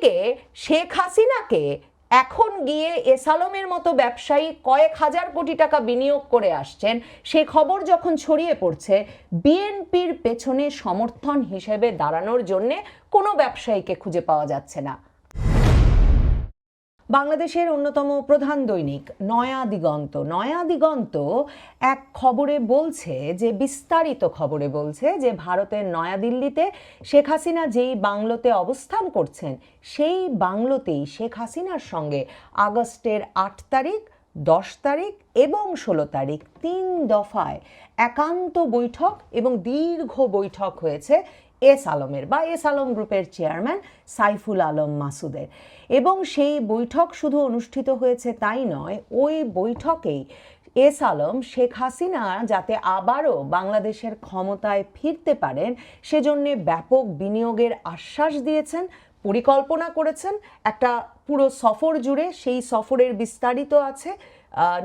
অন্যদিকে শেখ হাসিনাকে এখন গিয়ে এসালমের মতো ব্যবসায়ী কয়েক হাজার কোটি টাকা বিনিয়োগ করে আসছেন, সে খবর যখন ছড়িয়ে পড়ছে, বিএনপির পেছনে সমর্থন হিসেবে দাঁড়ানোর জন্যে কোনো ব্যবসায়ীকে খুঁজে পাওয়া যাচ্ছে না। বাংলাদেশের অন্যতম প্রধান দৈনিক, নয়া দিগন্ত। নয়া দিগন্ত এক খবরে বলছে যে, বিস্তারিত খবরে বলছে যে, ভারতের নয়াদিল্লিতে শেখ হাসিনা যেই বাংলোতে অবস্থান করছেন, সেই বাংলোতেই শেখ হাসিনার সঙ্গে আগস্টের আট তারিখ, দশ তারিখ এবং ষোলো তারিখ তিন দফায় একান্ত বৈঠক এবং দীর্ঘ বৈঠক হয়েছে এস আলমের বা এস আলম গ্রুপের চেয়ারম্যান সাইফুল আলম মাসুদের। এবং সেই বৈঠক শুধু অনুষ্ঠিত হয়েছে তাই নয়, ওই বৈঠকেই এস আলম, শেখ হাসিনা যাতে আবারও বাংলাদেশের ক্ষমতায় ফিরতে পারেন, সেজন্যে ব্যাপক বিনিয়োগের আশ্বাস দিয়েছেন, পরিকল্পনা করেছেন, একটা পুরো সফর জুড়ে সেই সফরের বিস্তারিত আছে।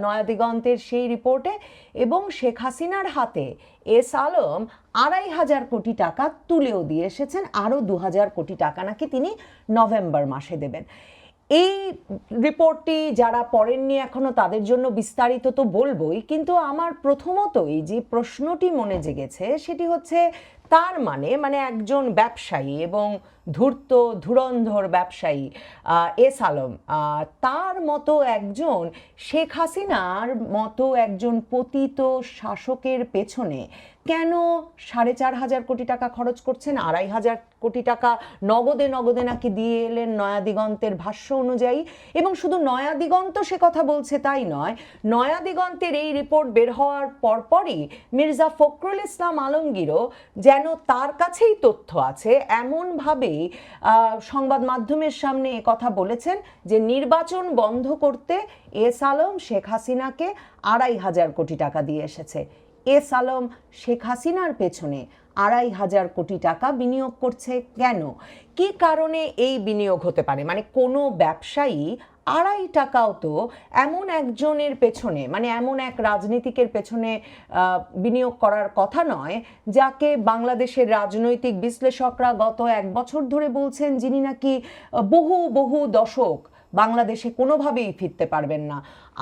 নয়াদিগন্তের সেই রিপোর্টে এবং শেখ হাসিনার হাতে এস আলম আড়াই হাজার কোটি টাকা তুলেও দিয়ে এসেছেন, আরও দু হাজার কোটি টাকা নাকি তিনি নভেম্বর মাসে দেবেন। এই রিপোর্টটি যারা পড়েননি এখনও তাদের জন্য বিস্তারিত তো বলবই, কিন্তু আমার প্রথমতই যে প্রশ্নটি মনে জেগেছে সেটি হচ্ছে তার মানে মানে একজন ব্যবসায়ী এবং ধূর্ত, ধুরন্ধর ব্যবসায়ী এস আলম। তার মতো একজন শেখ হাসিনার মতো একজন পতিত শাসকের পেছনে কেন সাড়ে চার হাজার কোটি টাকা খরচ করছেন? আড়াই হাজার কোটি টাকা নগদে নগদে নাকি দিয়ে এলেন নয়া দিগন্তের ভাষ্য অনুযায়ী? এবং শুধু নয়া দিগন্ত সে কথা বলছে তাই নয়, নয়া দিগন্তের এই রিপোর্ট বের হওয়ার পরপরই মির্জা ফখরুল ইসলাম আলমগীরও যেন তার কাছেই তথ্য আছে এমনভাবেই আহ, সংবাদ মাধ্যমের সামনে কথা বলেছেন যে নির্বাচন বন্ধ করতে এস আলম শেখ হাসিনাকে আড়াই হাজার কোটি টাকা দিয়ে এসেছে। এস আলম শেখ হাসিনার পেছনে আড়াই হাজার কোটি টাকা বিনিয়োগ করছে কেন? কি কারণে এই বিনিয়োগ হতে পারে? মানে কোনো ব্যবসায়ী আড়াই টাকাও তো এমন একজনের পেছনে মানে এমন এক রাজনীতিকের পেছনে বিনিয়োগ করার কথা নয়, যাকে বাংলাদেশের রাজনৈতিক বিশ্লেষকরা গত এক বছর ধরে বলছেন যিনি নাকি বহু বহু দশক বাংলাদেশে কোনোভাবেই ফিরতে পারবেন না।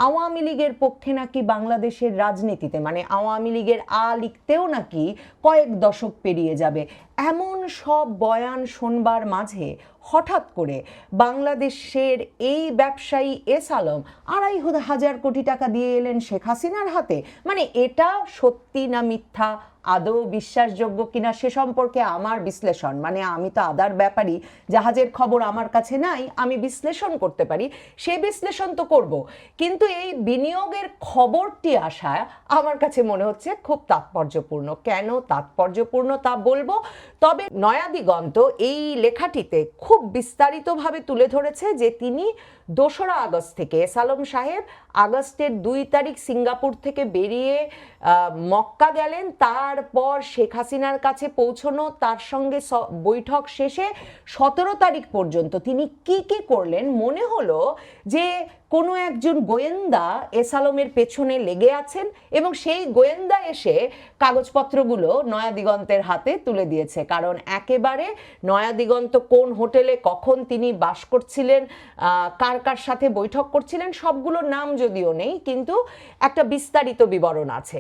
আওয়ামী লীগের পক্ষে নাকি বাংলাদেশের রাজনীতিতে মানে আওয়ামী লীগের আ লিখতেও নাকি কয়েক দশক পেরিয়ে যাবে। এমন সব বয়ান শোনবার মাঝে হঠাৎ করে বাংলাদেশের এই ব্যবসায়ী এস আলম আড়াই হাজার কোটি টাকা দিয়ে এলেন শেখ হাসিনার হাতে। মানে এটা সত্যি না মিথ্যা? আদৌ বিশ্বাসযোগ্য কিনা সে সম্পর্কে আমার বিশ্লেষণ। মানে আমি তো আদার ব্যাপারই জাহাজের খবর আমার কাছে নাই, আমি বিশ্লেষণ করতে পারি। সে বিশ্লেষণ তো করব। কিন্তু এই বিনিয়োগের খবরটি আসা আমার কাছে মনে হচ্ছে খুব তাৎপর্যপূর্ণ। কেন তাৎপর্যপূর্ণ তা বলব? তবে নয়াদিগন্ত এই লেখাটিতে খুব বিস্তারিতভাবে তুলে ধরেছে যে তিনি দোসরা আগস্ট থেকে। এস আলম সাহেব আগস্টের দুই তারিখ সিঙ্গাপুর থেকে বেরিয়ে মক্কা গেলেন। তারপর শেখ হাসিনার কাছে পৌঁছনো তার সঙ্গে বৈঠক শেষে সতেরো তারিখ পর্যন্ত তিনি কি কি করলেন? মনে হলো যে কোনো একজন গোয়েন্দা এস আলমের পেছনে লেগে আছেন এবং সেই গোয়েন্দা এসে কাগজপত্রগুলো নয়া দিগন্তের হাতে তুলে দিয়েছে। কারণ একেবারে নয়া দিগন্ত কোন হোটেলে কখন তিনি বাস করছিলেন আহ, কার কার সাথে বৈঠক করছিলেন সবগুলোর নাম যদিও নেই, কিন্তু একটা বিস্তারিত বিবরণ আছে।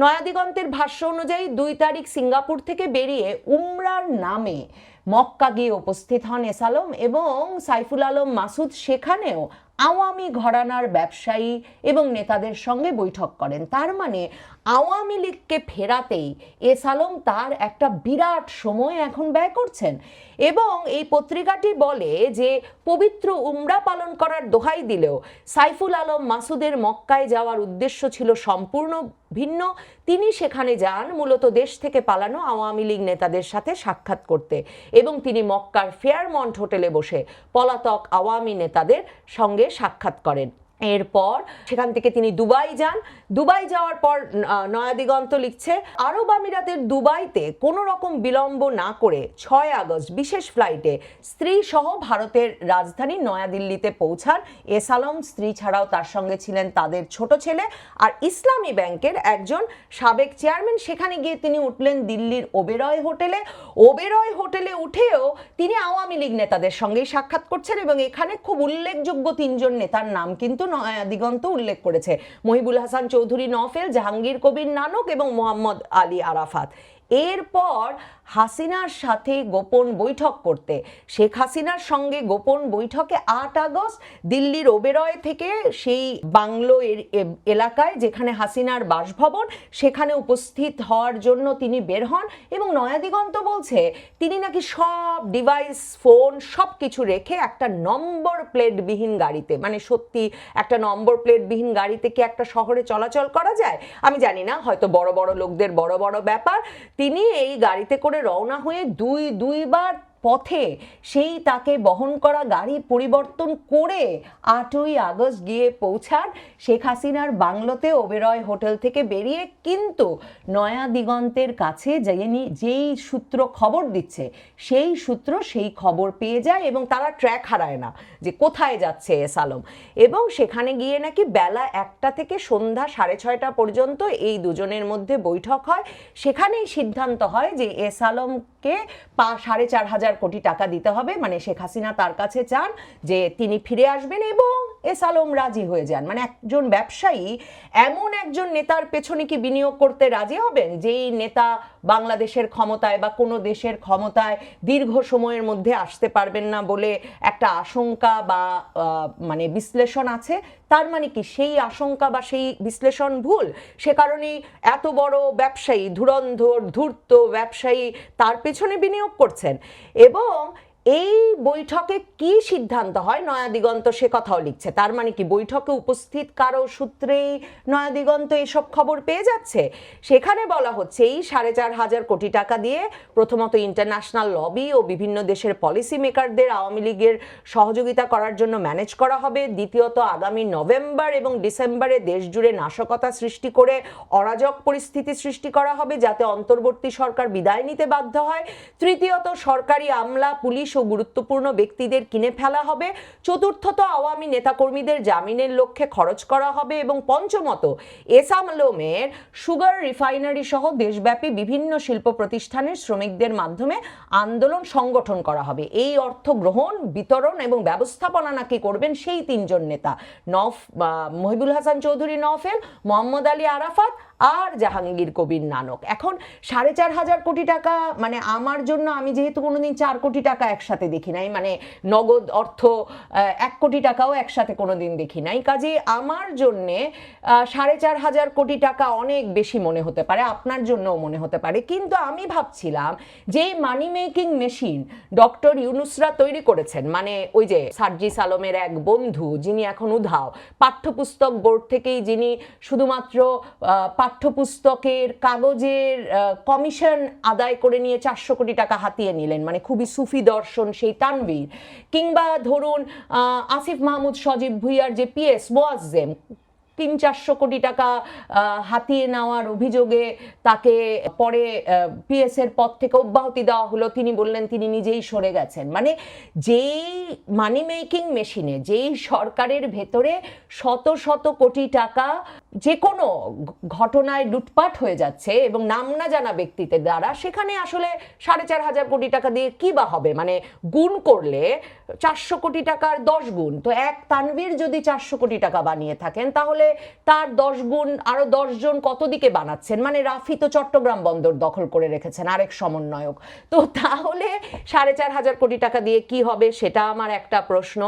নয়াদিগন্তের ভাষ্য অনুযায়ী দুই তারিখ সিঙ্গাপুর থেকে বেরিয়ে উমরার নামে মক্কা গিয়ে উপস্থিত হন এস আলম এবং সাইফুল আলম মাসুদ, সেখানেও আওয়ামী ঘরানার ব্যবসায়ী এবং নেতাদের সঙ্গে বৈঠক করেন। তার মানে আওয়ামী লীগকে ফেরাতেই এস আলম তার একটা বিরাট সময় এখন ব্যয় করছেন। এবং এই পত্রিকাটি বলে যে, পবিত্র উমরা পালন করার দোহাই দিলেও সাইফুল আলম মাসুদের মক্কায় যাওয়ার উদ্দেশ্য ছিল সম্পূর্ণ ভিন্ন। তিনি সেখানে যান, মূলত দেশ থেকে পালানো আওয়ামী লীগ নেতাদের সাথে সাক্ষাৎ করতে। এবং তিনি মক্কার ফেয়ারমন্ট হোটেলে বসে পলাতক আওয়ামী নেতাদের সঙ্গে সাক্ষাৎ করেন। এরপর সেখান থেকে তিনি দুবাই যান। দুবাই যাওয়ার পর নয়াদিগন্ত লিখছে, আরব আমিরাতের দুবাইতে কোনো রকম বিলম্ব না করে ছয় আগস্ট বিশেষ ফ্লাইটে স্ত্রী সহ ভারতের রাজধানী নয়াদিল্লিতে পৌঁছান। এস আলম স্ত্রী ছাড়াও তার সঙ্গে ছিলেন তাদের ছোট ছেলে আর ইসলামী ব্যাংকের একজন সাবেক চেয়ারম্যান সেখানে গিয়ে তিনি উঠলেন দিল্লির ওবেরয় হোটেলে। ওবেরয় হোটেলে উঠেও তিনি আওয়ামী লীগ নেতাদের সঙ্গেই সাক্ষাৎ করছেন এবং এখানে খুব উল্লেখযোগ্য তিনজন নেতার নাম কিন্তু দিগন্ত উল্লেখ করেছে। মহিবুল হাসান চৌধুরী নফেল জাহাঙ্গীর কবির নানক এবং মোহাম্মদ আলী আরাফাত। এরপর হাসিনার সাথে গোপন বৈঠক করতে। শেখ হাসিনার সঙ্গে গোপন বৈঠকে আট আগস্ট দিল্লির ওবেরয় থেকে সেই বাংলো এলাকায় যেখানে হাসিনার বাসভবন, সেখানে উপস্থিত হওয়ার জন্য তিনি বের হন এবং নয়াদিগন্ত বলছে, তিনি নাকি সব ডিভাইস, ফোন সব কিছু রেখে একটা নম্বর প্লেটবিহীন গাড়িতে মানে সত্যি একটা নম্বর প্লেটবিহীন গাড়িতে কি একটা শহরে চলাচল করা যায়? আমি জানি না, হয়তো বড় বড় লোকদের বড় বড় ব্যাপার। তিনি এই গাড়িতে করে রওনা হয়ে দুই দুইবার পথে সেই তাকে বহন করা গাড়ি পরিবর্তন করে আটই আগস্ট গিয়ে পৌঁছান শেখ হাসিনার বাংলোতে ওবেরয় হোটেল থেকে বেরিয়ে কিন্তু নয়া দিগন্তের কাছে যেই সূত্র খবর দিচ্ছে, সেই সূত্র সেই খবর পেয়ে যায় এবং তারা ট্র্যাক হারায় না যে কোথায় যাচ্ছে এস আলম। এবং সেখানে গিয়ে নাকি বেলা একটা থেকে সন্ধ্যা সাড়ে ছয়টা পর্যন্ত এই দুজনের মধ্যে বৈঠক হয়। সেখানেই সিদ্ধান্ত হয় যে এস আলমকে পা সাড়ে চার হাজার কোটি টাকা দিতে হবে। মানে শেখ হাসিনা তার কাছে চান যে তিনি ফিরে আসবেন এবং এস আলম রাজি হয়ে যান। মানে একজন ব্যবসায়ী এমন একজন নেতার পেছনে কি বিনিয়োগ করতে রাজি হবেন? যেই নেতা বাংলাদেশের ক্ষমতায় বা কোনো দেশের ক্ষমতায় দীর্ঘ সময়ের মধ্যে আসতে পারবেন না বলে একটা আশঙ্কা বা মানে বিশ্লেষণ আছে, তার মানে কি সেই আশঙ্কা বা সেই বিশ্লেষণ ভুল? সে কারণেই এত বড় ব্যবসায়ী, ধুরন্ধর, ধূর্ত ব্যবসায়ী তার পেছনে বিনিয়োগ করছেন। এবং এই বৈঠকে কি সিদ্ধান্ত হয়? নয়া দিগন্ত সে কথাও লিখছে। তার মানে কি বৈঠকে উপস্থিত কারও সূত্রেই নয়া দিগন্ত এসব খবর পেয়ে যাচ্ছে? সেখানে বলা হচ্ছে এই সাড়ে চার হাজার কোটি টাকা দিয়ে প্রথমত ইন্টারন্যাশনাল লবি ও বিভিন্ন দেশের পলিসি মেকারদের আওয়ামী লীগের সহযোগিতা করার জন্য ম্যানেজ করা হবে। দ্বিতীয়ত আগামী নভেম্বর এবং ডিসেম্বরে দেশ জুড়ে নাশকতা সৃষ্টি করে অরাজক পরিস্থিতি সৃষ্টি করা হবে, যাতে অন্তর্বর্তী সরকার বিদায় নিতে বাধ্য হয়। তৃতীয়ত সরকারি আমলা, পুলিশ ও গুরুত্বপূর্ণ ব্যক্তিদের কিনে ফেলা হবে। চতুর্থত আওয়ামী নেতাকর্মীদের জামিনের লক্ষ্যে খরচ করা হবে এবং পঞ্চমত এসাম আলমের সুগার রিফাইনারি সহ দেশব্যাপী বিভিন্ন শিল্প প্রতিষ্ঠানের শ্রমিকদের মাধ্যমে আন্দোলন সংগঠন করা হবে। এই অর্থ গ্রহণ, বিতরণ এবং ব্যবস্থাপনা নাকি করবেন সেই তিনজন নেতা। নফ মহিবুল হাসান চৌধুরী নফেল মোহাম্মদ আলী আরাফাত আর জাহাঙ্গীর কবির নানক। এখন সাড়ে চার হাজার কোটি টাকা মানে আমার জন্য আমি যেহেতু কোনোদিন চার কোটি টাকা একসাথে দেখি নাই মানে নগদ অর্থ এক কোটি টাকাও একসাথে কোনোদিন দেখি নাই। কাজে আমার জন্যে সাড়ে চার হাজার কোটি টাকা অনেক বেশি মনে হতে পারে আপনার জন্যও মনে হতে পারে। কিন্তু আমি ভাবছিলাম যে মানি মেকিং মেশিন ডক্টর ইউনুসরা তৈরি করেছেন মানে ওই যে সার্জিস আলমের এক বন্ধু যিনি এখন উধাও পাঠ্যপুস্তক বোর্ড থেকেই যিনি শুধুমাত্র আহ, পাঠ্যপুস্তকের কাগজের কমিশন আদায় করে নিয়ে চারশো কোটি টাকা হাতিয়ে নিলেন মানে খুবই সুফি দর্শন সেই তানভীর। কিংবা ধরুন আসিফ মাহমুদ, সজীব ভুইয়ার যে পিএস মোয়াজ্জেম, তিন চারশো কোটি টাকা হাতিয়ে নেওয়ার অভিযোগে তাকে পরে পিএস এর পদ থেকে অব্যাহতি দেওয়া হলো। তিনি বললেন, তিনি নিজেই সরে গেছেন। মানে যেই মানি মেকিং মেশিনে যেই সরকারের ভেতরে শত শত কোটি টাকা যে কোনো ঘটনায় লুটপাট হয়ে যাচ্ছে এবং নাম না জানা ব্যক্তিদের দ্বারা সেখানে আসলে সাড়ে চার হাজার কোটি টাকা দিয়ে কি বা হবে? মানে গুণ করলে চারশো কোটি টাকার দশ গুণ। তো এক তানভীর যদি চারশো কোটি টাকা বানিয়ে থাকেন, তাহলে তার দশ গুণ আরও দশজন কত দিকে বানাচ্ছেন? মানে রাফি তো চট্টগ্রাম বন্দর দখল করে রেখেছেন, আরেক সমন্বয়ক। তো তাহলে সাড়ে চার হাজার কোটি টাকা দিয়ে কি হবে সেটা আমার একটা প্রশ্ন।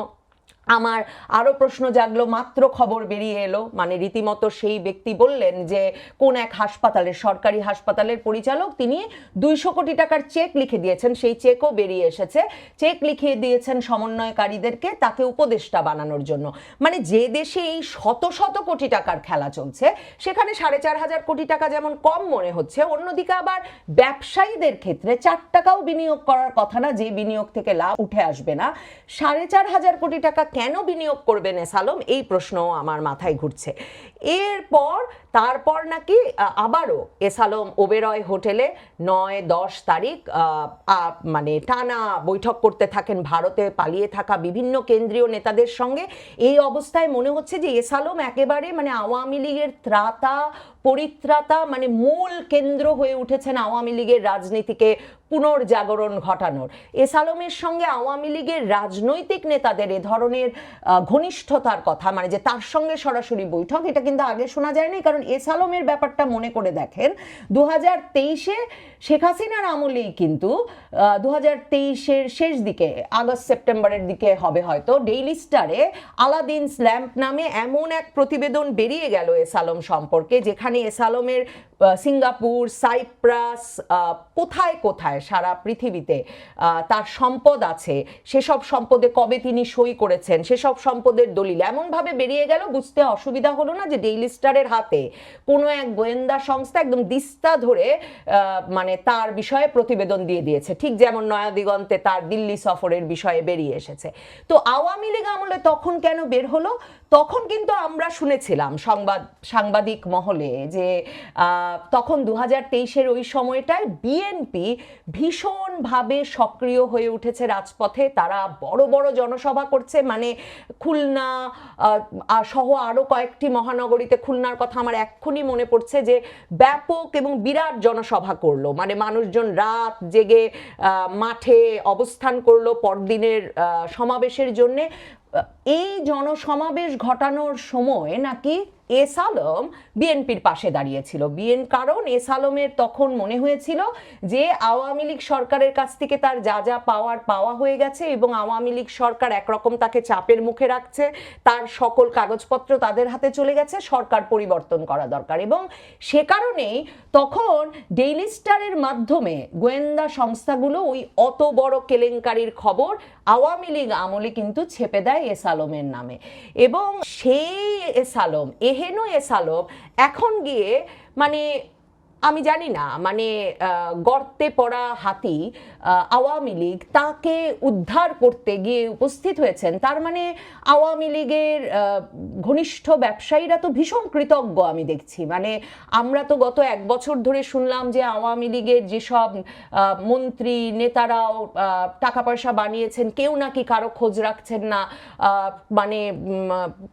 আমার আরও প্রশ্ন জাগলো, মাত্র খবর বেরিয়ে এলো। মানে রীতিমতো সেই ব্যক্তি বললেন যে, কোন এক হাসপাতালের, সরকারি হাসপাতালের পরিচালক তিনি দুইশো কোটি টাকার চেক লিখে দিয়েছেন, সেই চেকও বেরিয়ে এসেছে। চেক লিখিয়ে দিয়েছেন সমন্বয়কারীদেরকে তাকে উপদেষ্টা বানানোর জন্য। মানে যে দেশে এই শত শত কোটি টাকার খেলা চলছে, সেখানে সাড়ে চার হাজার কোটি টাকা যেমন কম মনে হচ্ছে, অন্যদিকে আবার ব্যবসায়ীদের ক্ষেত্রে চার টাকাও বিনিয়োগ করার কথা না, যে বিনিয়োগ থেকে লাভ উঠে আসবে না। সাড়ে চার হাজার কোটি টাকা কেন বিনিয়োগ করবেন এসালম এই প্রশ্ন আমার মাথায় ঘুরছে। এরপর তারপর নাকি আবারও এসালম ওবেরয় হোটেলে নয় দশ তারিখ মানে টানা বৈঠক করতে থাকেন ভারতে, পালিয়ে থাকা বিভিন্ন কেন্দ্রীয় নেতাদের সঙ্গে। এই অবস্থায় মনে হচ্ছে যে এসালম একেবারে মানে আওয়ামী লীগের ত্রাতা, পরিত্রাতা মানে মূল কেন্দ্র হয়ে উঠেছেন আওয়ামী লীগের রাজনীতিকে পুনর্জাগরণ ঘটানোর। এসালমের সঙ্গে আওয়ামী লীগের রাজনৈতিক নেতাদের এ ধরনের ঘনিষ্ঠতার কথা মানে যে তার সঙ্গে সরাসরি বৈঠক, এটা কিন্তু আগে শোনা যায়নি, কারণ এস আলমের ব্যাপারটা মনে করে দেখেন দু হাজার তেইশে শেখ হাসিনার আমলেই কিন্তু দু হাজার তেইশের শেষ দিকে, আগস্ট, সেপ্টেম্বরের দিকে হবে হয়তো ডেইলি স্টারে আলাদিন স্ল্যাম্প নামে এমন এক প্রতিবেদন বেরিয়ে গেল এস আলম সম্পর্কে, যেখানে এস আলমের সিঙ্গাপুর, সাইপ্রাস কোথায় কোথায় সারা পৃথিবীতে তার সম্পদ আছে, সেসব সম্পদে কবে তিনি সই করেছেন, সেসব সম্পদের দলিল, এমনভাবে বেরিয়ে গেল, বুঝতে অসুবিধা হলো না যে ডেইলি স্টারের হাতে কোনো এক গোয়েন্দা সংস্থা একদম দিস্তা ধরে মানে তার বিষয়ে প্রতিবেদন দিয়ে দিয়েছে। ঠিক যেমন নয়া দিগন্তে তার দিল্লি সফরের বিষয়ে বেরিয়ে এসেছে। তো আওয়ামী লীগ আমলে তখন কেন বের হলো? তখন কিন্তু আমরা শুনেছিলাম সংবাদ, সাংবাদিক মহলে যে তখন দু হাজার তেইশের ওই সময়টায় বিএনপি ভীষণভাবে সক্রিয় হয়ে উঠেছে রাজপথে। তারা বড় বড় জনসভা করছে। মানে খুলনা সহ আরও কয়েকটি মহানগরীতে খুলনার কথা আমার এক্ষুনি মনে পড়ছে যে, ব্যাপক এবং বিরাট জনসভা করল। মানে মানুষজন রাত জেগে মাঠে অবস্থান করল পরদিনের সমাবেশের জন্যে। এই জনসমাবেশ ঘটানোর সময় নাকি এস আলম বিএনপির পাশে দাঁড়িয়েছিল। বিএন কারণ এস আলমের তখন মনে হয়েছিল যে আওয়ামী লীগ সরকারের কাছ থেকে তার যা যা পাওয়ার পাওয়া হয়ে গেছে এবং আওয়ামী লীগ সরকার একরকম তাকে চাপের মুখে রাখছে, তার সকল কাগজপত্র তাদের হাতে চলে গেছে, সরকার পরিবর্তন করা দরকার এবং সে কারণেই তখন ডেইলি স্টারের মাধ্যমে গোয়েন্দা সংস্থাগুলো ওই অত বড় কেলেঙ্কারির খবর আওয়ামী লীগ আমলে কিন্তু ছেপে দেয় এস আলমের নামে এবং সেই এস আলম এহেন এস সালব এখন গিয়ে মানে আমি জানি না মানে গর্তে পড়া হাতি আওয়ামী লীগ তাকে উদ্ধার করতে গিয়ে উপস্থিত হয়েছেন। তার মানে আওয়ামী লীগের ঘনিষ্ঠ ব্যবসায়ীরা তো ভীষণ কৃতজ্ঞ আমি দেখছি। মানে আমরা তো গত এক বছর ধরে শুনলাম যে আওয়ামী লীগের যেসব মন্ত্রী, নেতারাও টাকা পয়সা বানিয়েছেন, কেউ নাকি কারও খোঁজ রাখছেন না মানে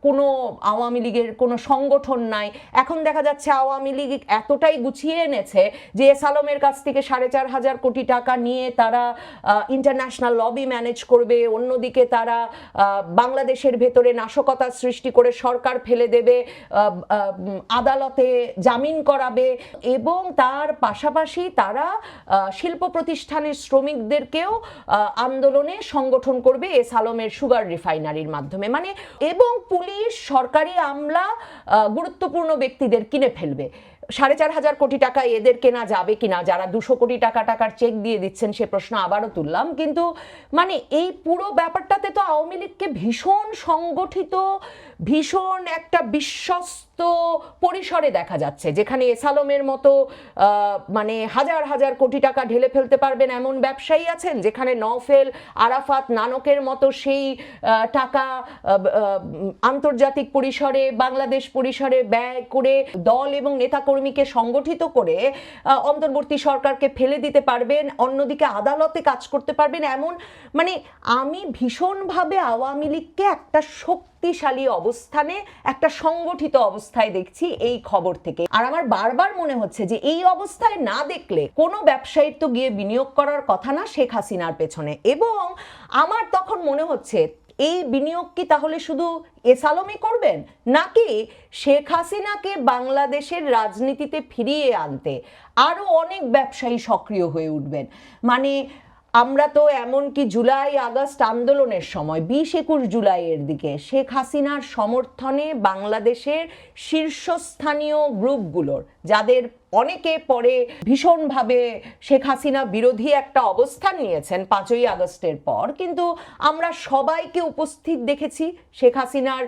কোনো আওয়ামী লীগের কোনো সংগঠন নাই। এখন দেখা যাচ্ছে আওয়ামী লীগ এতটাই গুছিয়ে এনেছে যে এস আলমের কাছ থেকে সাড়ে চার হাজার কোটি টাকা নিয়ে তারা ইন্টারন্যাশনাল লবি ম্যানেজ করবে, অন্যদিকে তারা বাংলাদেশের ভেতরে নাশকতা সৃষ্টি করে সরকার ফেলে দেবে আদালতে জামিন করাবে এবং তার পাশাপাশি তারা শিল্প প্রতিষ্ঠানের শ্রমিকদেরকেও আন্দোলনে সংগঠন করবে এ সালমের সুগার রিফাইনারির মাধ্যমে। মানে এবং পুলিশ সরকারি আমলা গুরুত্বপূর্ণ ব্যক্তিদের কিনে ফেলবে। সাড়ে চার হাজার কোটি টাকা এদের কেনা যাবে কিনা, যারা দুশো কোটি টাকা টাকার চেক দিয়ে দিচ্ছেন, সে প্রশ্ন আবারও তুললাম। কিন্তু মানে এই পুরো ব্যাপারটাতে তো আওয়ামী লীগকে ভীষণ সংগঠিত, ভীষণ একটা বিশ্বস্ত পরিসরে দেখা যাচ্ছে, যেখানে এসালমের মতো মানে হাজার হাজার কোটি টাকা ঢেলে ফেলতে পারবেন এমন ব্যবসায়ী আছেন, যেখানে নফেল আরাফাত নানকের মতো সেই টাকা আন্তর্জাতিক পরিসরে, বাংলাদেশ পরিসরে ব্যয় করে দল এবং নেতাকর্মীকে সংগঠিত করে অন্তর্বর্তী সরকারকে ফেলে দিতে পারবেন, অন্যদিকে আদালতে কাজ করতে পারবেন এমন মানে আমি ভীষণভাবে আওয়ামী লীগকে একটা শক্তিশালী অবস্থানে একটা সংগঠিত অবস্থায় দেখছি এই খবর থেকে। আর আমার বারবার মনে হচ্ছে যে এই অবস্থায় না দেখলে কোনো ব্যবসায়ীর তো গিয়ে বিনিয়োগ করার কথা না শেখ হাসিনার পেছনে। এবং আমার তখন মনে হচ্ছে, এই বিনিয়োগ কি তাহলে শুধু এস আলমই করবেন? নাকি শেখ হাসিনাকে বাংলাদেশের রাজনীতিতে ফিরিয়ে আনতে আরও অনেক ব্যবসায়ী সক্রিয় হয়ে উঠবেন? মানে আমরা তো এমনকি জুলাই, আগস্ট আন্দোলনের সময়, বিশ একুশ জুলাইয়ের দিকে শেখ হাসিনার সমর্থনে বাংলাদেশের শীর্ষস্থানীয় গ্রুপগুলোর, যাদের অনেকে পরে ভীষণভাবে শেখ হাসিনা বিরোধী একটা অবস্থান নিয়েছেন পাঁচই আগস্টের পর। কিন্তু আমরা সবাইকে উপস্থিত দেখেছি শেখ হাসিনার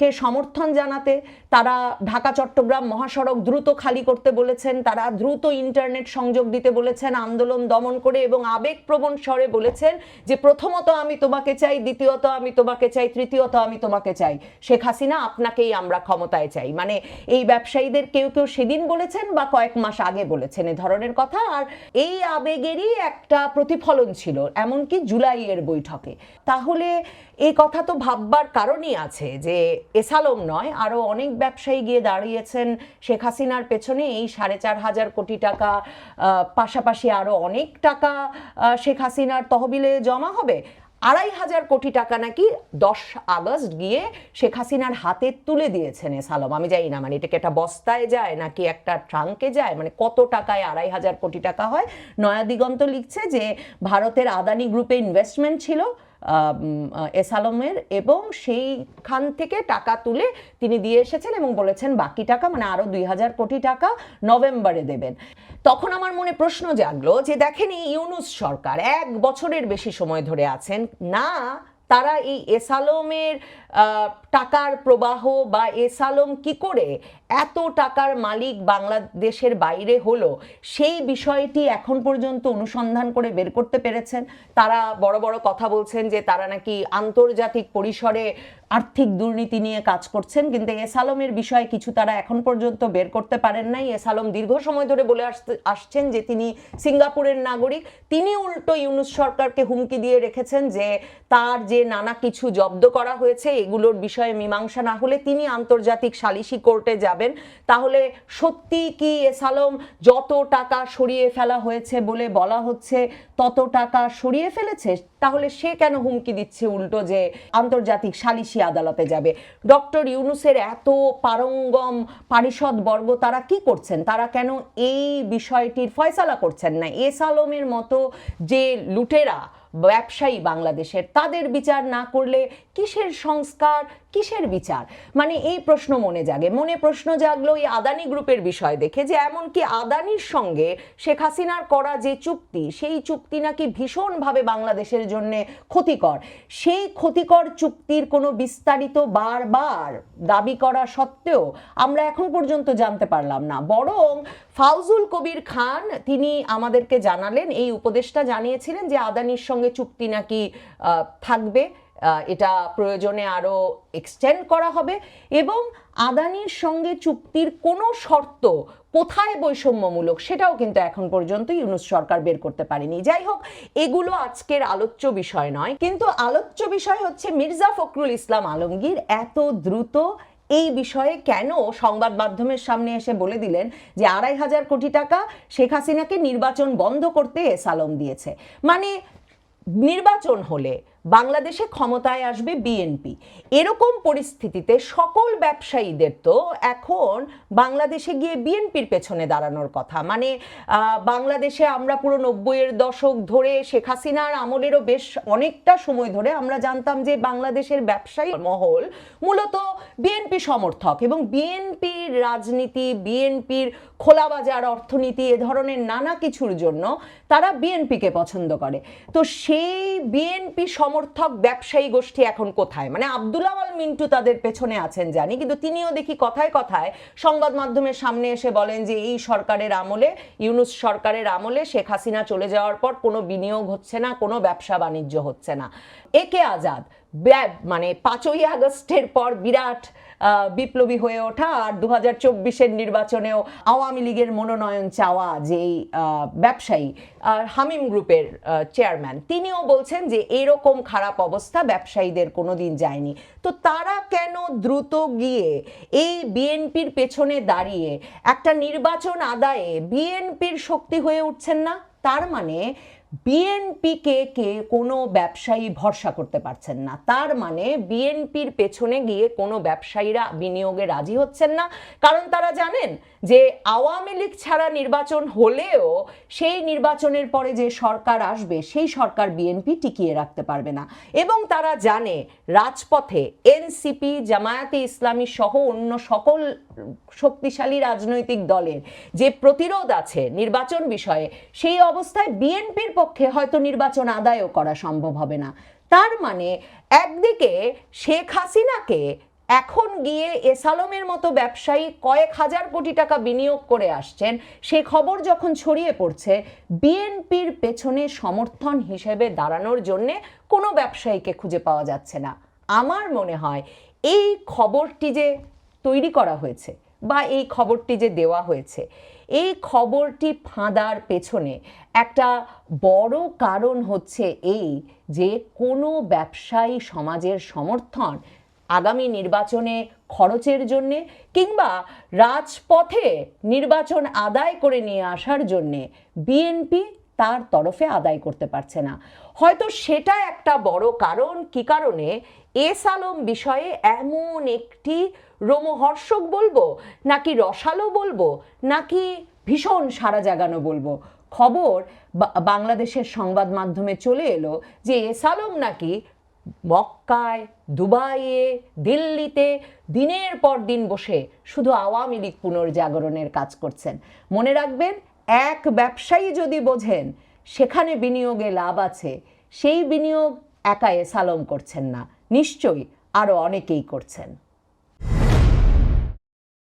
কে সমর্থন জানাতে। তারা ঢাকা, চট্টগ্রাম মহাসড়ক দ্রুত খালি করতে বলেছেন, তারা দ্রুত ইন্টারনেট সংযোগ দিতে বলেছেন, আন্দোলন দমন করে এবং আবেগপ্রবণ স্বরে বলেছেন যে প্রথমত আমি তোমাকে চাই, দ্বিতীয়ত আমি তোমাকে চাই, তৃতীয়ত আমি তোমাকে চাই। শেখ হাসিনা, আপনাকেই আমরা ক্ষমতায় চাই। মানে এই ব্যবসায়ীদের কেউ কেউ সেদিন বলেছেন বা কয়েক মাস আগে বলেছেন এ ধরনের কথা। আর এই আবেগেরই একটা প্রতিফলন ছিল, এমনকি জুলাইয়ের বৈঠকে। তাহলে এই কথা তো ভাববার কারণই আছে যে, এসালম নয় আরও অনেক ব্যবসায়ী গিয়ে দাঁড়িয়েছেন শেখ হাসিনার পেছনে। এই সাড়ে চার হাজার কোটি টাকা পাশাপাশি আরও অনেক টাকা শেখ হাসিনার তহবিলে জমা হবে। আড়াই হাজার কোটি টাকা নাকি দশ আগস্ট গিয়ে শেখ হাসিনার হাতে তুলে দিয়েছেন এ সালম। আমি জানি না মানে এটাকে একটা বস্তায় যায় নাকি একটা ট্রাঙ্কে যায় মানে কত টাকায় আড়াই হাজার কোটি টাকা হয়? নয়া দিগন্ত লিখছে যে ভারতের আদানি গ্রুপে ইনভেস্টমেন্ট ছিল এস আলমের এবং সেইখান থেকে টাকা তুলে তিনি দিয়ে এসেছেন এবং বলেছেন বাকি টাকা মানে আরও দুই হাজার কোটি টাকা নভেম্বরে দেবেন। তখন আমার মনে প্রশ্ন জাগলো যে দেখেন এই ইউনুস সরকার এক বছরের বেশি সময় ধরে আছেন, না তারা এই এসালমের টাকার প্রবাহ বা এসালম কি করে এত টাকার মালিক বাংলাদেশের বাইরে হলো, সেই বিষয়টি এখন পর্যন্ত অনুসন্ধান করে বের করতে পেরেছেন। তারা বড় বড় কথা বলছেন যে তারা নাকি আন্তর্জাতিক পরিসরে আর্থিক দুর্নীতি নিয়ে কাজ করছেন, কিন্তু এসালমের বিষয়ে কিছু তারা এখন পর্যন্ত বের করতে পারেন নাই। এসালম দীর্ঘ সময় ধরে বলে আসতে, আসছেন যে তিনি সিঙ্গাপুরের নাগরিক। তিনি উল্টো ইউনুস সরকারকে হুমকি দিয়ে রেখেছেন যে তার যে নানা কিছু জব্দ করা হয়েছে, এগুলোর বিষয়ে মীমাংসা না হলে তিনি আন্তর্জাতিক সালিসি কোর্টে যাবেন। তাহলে সত্যি কি এসালম যত টাকা সরিয়ে ফেলা হয়েছে বলে বলা হচ্ছে, তত টাকা সরিয়ে ফেলেছে? তাহলে সে কেন হুমকি দিচ্ছে উল্টো যে আন্তর্জাতিক সালিসি আদালতে যাবে? ডক্টর ইউনুসের এত পারঙ্গম পারিষদ বর্গ তারা কি করছেন? তারা কেন এই বিষয়টির ফয়সালা করছেন না? এস আলমের মতো যে লুটেরা ব্যবসায়ী বাংলাদেশের তাদের বিচার না করলে কিসের সংস্কার কিসের বিচার? মানে এই প্রশ্ন মনে জাগে। মনে প্রশ্ন জাগলো এই আদানি গ্রুপের বিষয় দেখে যে এমনকি আদানির সঙ্গে শেখ হাসিনার করা যে চুক্তি, সেই চুক্তি নাকি ভীষণভাবে বাংলাদেশের জন্য ক্ষতিকর। সেই ক্ষতিকর চুক্তির কোনো বিস্তারিত বারবার দাবি করা সত্ত্বেও আমরা এখন পর্যন্ত জানতে পারলাম না। বরং ফাউজুল কবির খান তিনি আমাদেরকে জানালেন, এই উপদেশটা জানিয়েছিলেন যে আদানির সঙ্গে চুক্তি নাকি থাকবে। এটা প্রয়োজনে আরও এক্সটেন্ড করা হবে এবং আদানির সঙ্গে চুক্তির কোনো শর্ত কোথায় বৈষম্যমূলক সেটাও কিন্তু এখন পর্যন্ত ইউনুস সরকার বের করতে পারেনি। যাই হোক, এগুলো আজকের আলোচ্য বিষয় নয়, কিন্তু আলোচ্য বিষয় হচ্ছে মির্জা ফখরুল ইসলাম আলমগীর এত দ্রুত এই বিষয়ে কেন সংবাদ মাধ্যমের সামনে এসে বলে দিলেন যে আড়াই হাজার কোটি টাকা শেখ হাসিনাকে নির্বাচন বন্ধ করতে এস আলম দিয়েছে। মানে নির্বাচন হলে বাংলাদেশে ক্ষমতায় আসবে বিএনপি এরকম পরিস্থিতিতে সকল ব্যবসায়ীদের তো এখন বাংলাদেশে গিয়ে বিএনপির পেছনে দাঁড়ানোর কথা। মানে বাংলাদেশে আমরা পুরো নব্বইয়ের দশক ধরে শেখ হাসিনার আমলেরও বেশ অনেকটা সময় ধরে আমরা জানতাম যে বাংলাদেশের ব্যবসায়ী মহল মূলত বিএনপি সমর্থক এবং বিএনপির রাজনীতি বিএনপির খোলা বাজার অর্থনীতি এ ধরনের নানা কিছুর জন্য তারা বিএনপিকে পছন্দ করে। তো সেই বিএনপি সমর্থক ব্যবসায়ী গোষ্ঠী এখন কোথায়? মানে আবদুল্লাওয়াল মিন্টু তাদের পেছনে আছেন জানি, কিন্তু তিনিও দেখি কথায় কথায় সংবাদ মাধ্যমের সামনে এসে বলেন যে এই সরকারের আমলে, ইউনুস সরকারের আমলে শেখ হাসিনা চলে যাওয়ার পর কোনো বিনিয়োগ হচ্ছে না, কোনো ব্যবসা বাণিজ্য হচ্ছে না। একে আজাদ? মানে পাঁচই আগস্টের পর বিরাট বিপ্লবী হয়ে ওঠা আর দু হাজার চব্বিশের নির্বাচনেও আওয়ামী লীগের মনোনয়ন চাওয়া যেই ব্যবসায়ী হামিম গ্রুপের চেয়ারম্যান তিনিও বলছেন যে এরকম খারাপ অবস্থা ব্যবসায়ীদের কোনোদিন যায়নি। তো তারা কেন দ্রুত গিয়ে এই বিএনপির পেছনে দাঁড়িয়ে একটা নির্বাচন আদায়ে বিএনপির শক্তি হয়ে উঠছেন না? তার মানে বিএনপিকে কে কোনো ব্যবসায়ী ভরসা করতে পারছেন না। তার মানে বিএনপির পেছনে গিয়ে কোনো ব্যবসায়ীরা বিনিয়োগে রাজি হচ্ছেন না। কারণ তারা জানেন যে আওয়ামী লীগ ছাড়া নির্বাচন হলেও সেই নির্বাচনের পরে যে সরকার আসবে, সেই সরকার বিএনপি টিকিয়ে রাখতে পারবে না। এবং তারা জানে রাজপথে এনসিপি জামায়াতে ইসলামী সহ অন্য সকল শক্তিশালী রাজনৈতিক দলের যে প্রতিরোধ আছে নির্বাচন বিষয়ে, সেই অবস্থায় বিএনপির পক্ষে হয়তো নির্বাচন আদায়ও করা সম্ভব হবে না। তার মানে একদিকে শেখ হাসিনাকে এখন গিয়ে এসালমের মতো ব্যবসায়ী কয়েক হাজার কোটি টাকা বিনিয়োগ করে আসছেন, সে খবর যখন ছড়িয়ে পড়ছে, বিএনপির পেছনে সমর্থন হিসেবে দাঁড়ানোর জন্যে কোনো ব্যবসায়ীকে খুঁজে পাওয়া যাচ্ছে না। আমার মনে হয় এই খবরটি যে তৈরি করা হয়েছে বা এই খবরটি যে দেওয়া হয়েছে, এই খবরটি ফাঁদার পেছনে একটা বড় কারণ হচ্ছে এই যে কোনো ব্যবসায়ী সমাজের সমর্থন আগামী নির্বাচনে খরচের জন্যে কিংবা রাজপথে নির্বাচন আদায় করে নিয়ে আসার জন্যে বিএনপি তার তরফে আদায় করতে পারছে না। হয়তো সেটা একটা বড় কারণ, কি কারণে? এস আলম বিষয়ে এমন একটি রোমহর্ষক বলব, নাকি রসালো বলব, নাকি ভীষণ সারা জাগানো বলব? খবর বাংলাদেশের সংবাদ মাধ্যমে চলে এলো যে এস আলম নাকি মক্কায়, দুবাইয়ে, দিল্লিতে দিনের পর দিন বসে শুধু আওয়ামী লীগ পুনর্জাগরণের কাজ করছেন। মনে রাখবেন এক ব্যবসায়ী যদি বোঝেন, সেখানে বিনিয়োগে লাভ আছে, সেই বিনিয়োগ একা সালম করছেন না। নিশ্চয়ই আরও অনেকেই করছেন।